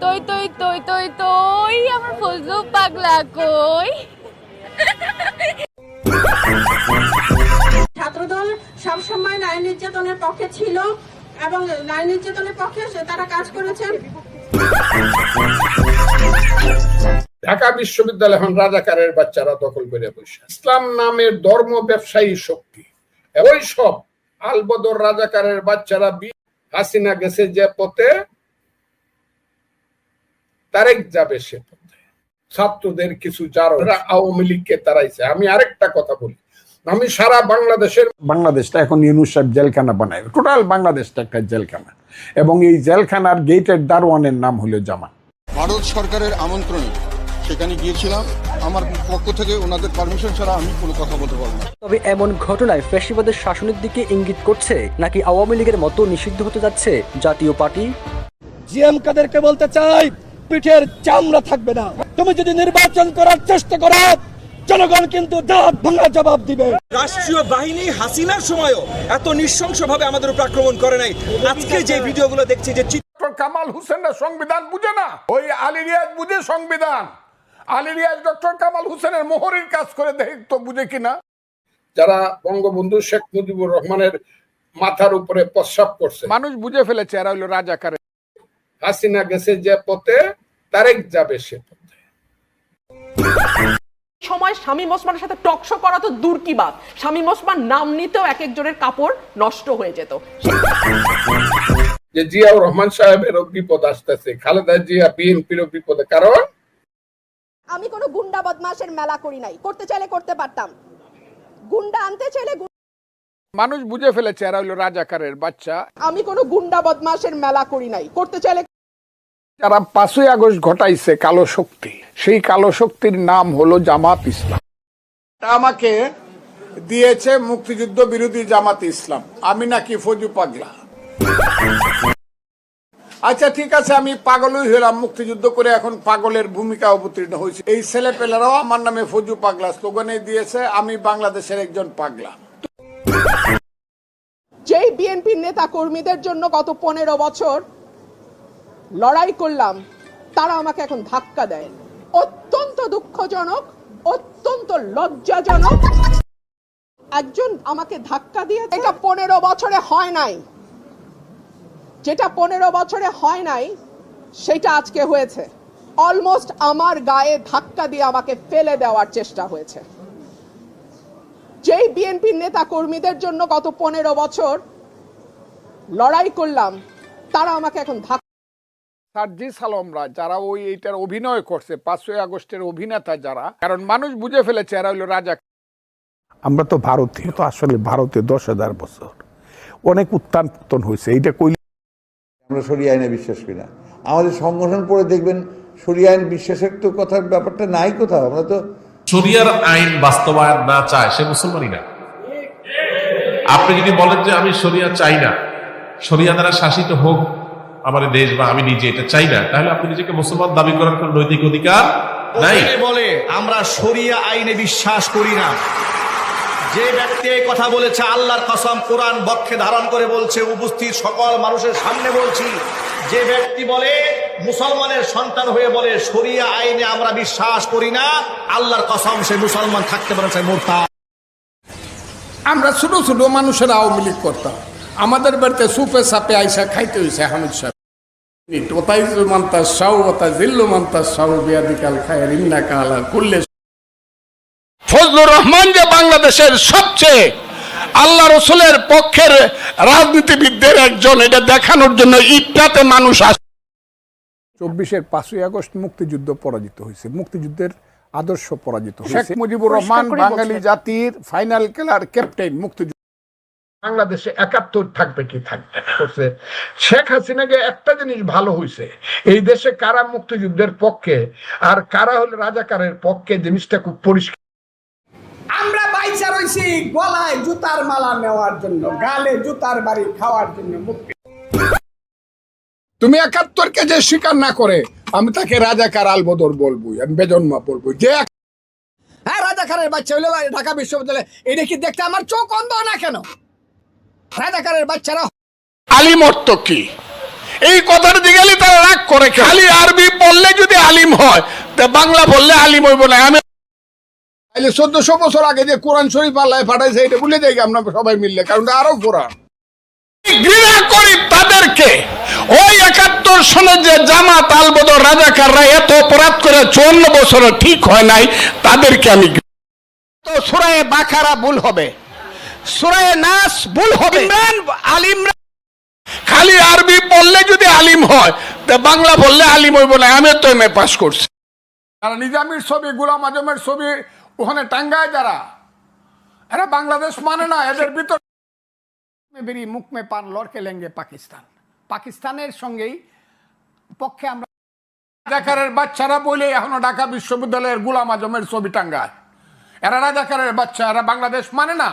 তই তই তই তই তই আমার ফজলু পাগলা কই? ছাত্রদল সবসময় নারী নির্যাতনের পক্ষে ছিল এবং নারী নির্যাতনের পক্ষে তারা কাজ করেছেন। ঢাকা বিশ্ববিদ্যালয় এখন রাজাকারের বাচ্চারা দখল করে বসে। ইসলাম নামের ধর্ম ব্যবসায়ী শক্তি। ওই সব আলবদর রাজাকারের বাচ্চারা বি- হাসিনা গেছে যে পথে তারেক যাবে সে পথে ছাত্রদের কিছু যারা আওয়ামী লীগকে তারাইছে। আমি আরেকটা কথা বলি। আমি সারা বাংলাদেশের বাংলাদেশটা এখন ইউনুস সাহেব জেলখানা বানায়। টোটাল বাংলাদেশটা একটা জেলখানা। এবং এই জেলখানার গেটের দারোয়ানের নাম হলো জামা ভারত সরকারের আমন্ত্রণে সেখানে গিয়েছিলাম। আমার পক্ষ থেকে ওনাদের পারমিশন ছাড়া আমি কোনো কথা বলতে পারব না। তবে এমন ঘটনায় ফ্যাসিবাদের শাসনের দিকে ইঙ্গিত করছে নাকি আওয়ামী লীগের মতো নিষিদ্ধ হতে যাচ্ছে জাতীয় পার্টি? জিএম কাদেরকে বলতে চাই পিঠের চামড়া থাকবে না। তুমি যদি নির্বাচন করার চেষ্টা করো জনগণ কিন্তু দাঁত ভাঙা জবাব দিবে। রাষ্ট্রীয় বাহিনী হাসিনার সময়ও এত নৃশংসভাবে আমাদের উপর আক্রমণ করে নাই। আজকে যে ভিডিওগুলো দেখছি যে চিত্র ডক্টর কামাল হোসেনরা সংবিধান বুঝে না? ওই আলী রিয়াজ বুঝে সংবিধান। আলী রিয়াজ ডক্টর কামাল হোসেনের মোহরের কাজ করে দেখ তো বুঝে কিনা যারা বঙ্গবন্ধু শেখ মুজিবুর রহমানের মাথার উপরে প্রস্রাব করছে। মানুষ বুঝে ফেলেছে এরা হলো রাজাকারের হাসিনা গেছে যে পথে তারেক যাবে সে পথে। সময় শামীম ওসমানের সাথে টকশো করা তো দূর কি বাদ শামীম ওসমান নাম নিতেও এক একজনের কাপড় নষ্ট হয়ে যেত। যে জিয়াউর রহমান সাহেবেরও বিপদ আসতেছে খালেদা জিয়া বিএনপিরও বিপদে কারণ? আমি কোনো গুন্ডা বদমাশের মেলা করি নাই করতে চাইলে করতে পারতাম। গুন্ডা আনতে চাইলে মানুষ বুঝে ফেলেছে এরা হলো রাজাকারের বাচ্চা। আমি কোনো গুন্ডা বদমাশের মেলা করি নাই করতে চাইলে যারা পাঁচই আগস্ট ঘটাইছে কালো শক্তি সেই কালো শক্তির নাম হলো জামাত ইসলাম। আমাকে দিয়েছে মুক্তিযুদ্ধ বিরোধী জামাত ইসলাম। আমি নাকি ফজু পাগলা। আচ্ছা ঠিক আছে আমি পাগলই হলাম মুক্তিযুদ্ধ করে এখন পাগলের ভূমিকা অবতীর্ণ হয়েছে। এই ছেলে পেলেরাও আমার নামে ফজু পাগলা স্লোগানে দিয়েছে আমি বাংলাদেশের একজন পাগলা। যেই বিএনপির নেতা কর্মীদের জন্য গত পনেরো বছর লড়াই করলাম, তারা আমাকে এখন ধাক্কা দেয়। অত্যন্ত দুঃখজনক, অত্যন্ত লজ্জাজনক। একজন আমাকে ধাক্কা দিয়ে এটা পনেরো বছরে হয় নাই। যেটা পনেরো বছরে হয় নাই, সেটা আজকে হয়েছে। অলমোস্ট আমার গায়ে ধাক্কা দিয়ে আমাকে ফেলে দেওয়ার চেষ্টা হয়েছে। যেই বিএনপির নেতা কর্মীদের জন্য গত পনেরো বছর লড়াই করলাম, তারা আমাকে এখন ধাক্কা সার্জি সালমরা যারা ওই এইটার অভিনয় করছে পাঁচই আগস্টের অভিনেতা যারা কারণ মানুষ বুঝে ফেলেছে এরা হলো রাজা। আমরা তো ভারতীয় তো আসলে ভারতে দশ হাজার বছর। অনেক উত্থান পতন হয়েছে এইটা কইলে আমরা সরিয়ে আইনে বিশ্বাস করি না। আমাদের সংগঠন পড়ে দেখবেন সরিয়ে আইন বিশ্বাসের তো কথার ব্যাপারটা নাই কোথাও। আমরা তো শরিয়ার আইন বাস্তবায়ন না চায় সে মুসলমানই না। আপনি যদি বলেন যে আমি শরিয়া চাই না শরিয়া দ্বারা শাসিত হোক আমার দেশ বা আমি নিজে এটা চাই না তাহলে আপনি নিজেকে মুসলমান দাবি করার কোন নৈতিক অধিকার নাই। বলে আমরা শরিয়া আইনে বিশ্বাস করি না। যে ব্যক্তি এই কথা বলেছে আল্লাহর কসম কোরআন বক্ষে ধারণ করে বলছে উপস্থিত সকল মানুষের সামনে বলছি যে ব্যক্তি বলে মুসলমানের সন্তান হয়ে বলে শরিয়া আইনে আমরা বিশ্বাস করি না আল্লাহর কসম সে মুসলমান থাকতে পারে সে মোরতা আমরা ছোট ছোট মানুষের আওয়ামী লীগ করতাম। আমাদের বাড়িতে সুপে সাপে আইসা খাইতে হয়েছে হামিদ সাহেব ফজলুর রহমান যে বাংলাদেশের সবচেয়ে আল্লাহ রসুলের পক্ষের রাজনীতিবিদদের একজন এটা দেখানোর জন্য ইটটাতে মানুষ আসে চব্বিশের পাঁচই আগস্ট মুক্তিযুদ্ধ পরাজিত হয়েছে। মুক্তিযুদ্ধের আদর্শ পরাজিত হয়েছে। শেখ মুজিবুর রহমান বাঙালি জাতির ফাইনাল খেলার ক্যাপ্টেন মুক্তিযুদ্ধ বাংলাদেশে একাত্তর থাকবে কি থাকবে করছে শেখ হাসিনাকে একটা জিনিস ভালো হয়েছে এই দেশে কারা মুক্তিযুদ্ধের পক্ষে আর কারা হলো রাজাকারের পক্ষে জিনিসটা খুব পরিষ্কার। আমরা বাইচা রইছি গলায় জুতার মালা নেওয়ার জন্য গালে জুতার বাড়ি খাওয়ার জন্য মুক্তি। তুমি একাত্তরকে যে স্বীকার না করে আমি তাকে রাজাকার আলবদর বলব আমি বেজন্মা বলব যে হ্যাঁ রাজাকারের বাচ্চা হইল ঢাকা বিশ্ববিদ্যালয়ে এটা কি দেখতে আমার চোখ অন্ধ না কেন? রাজাকারের বাচ্চারা আলিম অর্থ কি? এই কথাটা দিয়ে গেলে তারা রাগ করে খালি আরবি পড়লে যদি আলিম হয় তা বাংলা বললে আলিম হইব না। আমি তাইলে চোদ্দশো বছর আগে যে কোরআন শরীফ আল্লাহ পাঠাইছে এটা ভুলে যাই আমরা সবাই মিললে কারণ আরও কোরআন। ঘৃণা করি তাদেরকে। ওই একাত্তর সনে যে জামাত আলবদর রাজাকাররা এত অপরাধ করে চুয়ান্ন বছরে ঠিক হয় নাই তাদেরকে আমি তো সুরায়ে বাকারা ভুল হবে। সুরায়ে নাস ভুল হবে। আলিম খালি আরবি পড়লে যদি আলিম হয় তা বাংলা বললে আলিম হইব না আমি তো এম পাস করছি। আর নিজামির ছবি গুলাম আজমের ছবি ওখানে টাঙ্গায় যারা এরা বাংলাদেশ মানে না এদের ভিতর বেরি মুখ মে পান লড়কে লেঙ্গে পাকিস্তান। পাকিস্তানের সঙ্গেই পক্ষে আমরা রাজাকারের বাচ্চারা বলে এখনও ঢাকা বিশ্ববিদ্যালয়ের গুলাম আজমের ছবি টাঙ্গায়। এরা রাজাকারের বাচ্চা এরা বাংলাদেশ মানে না।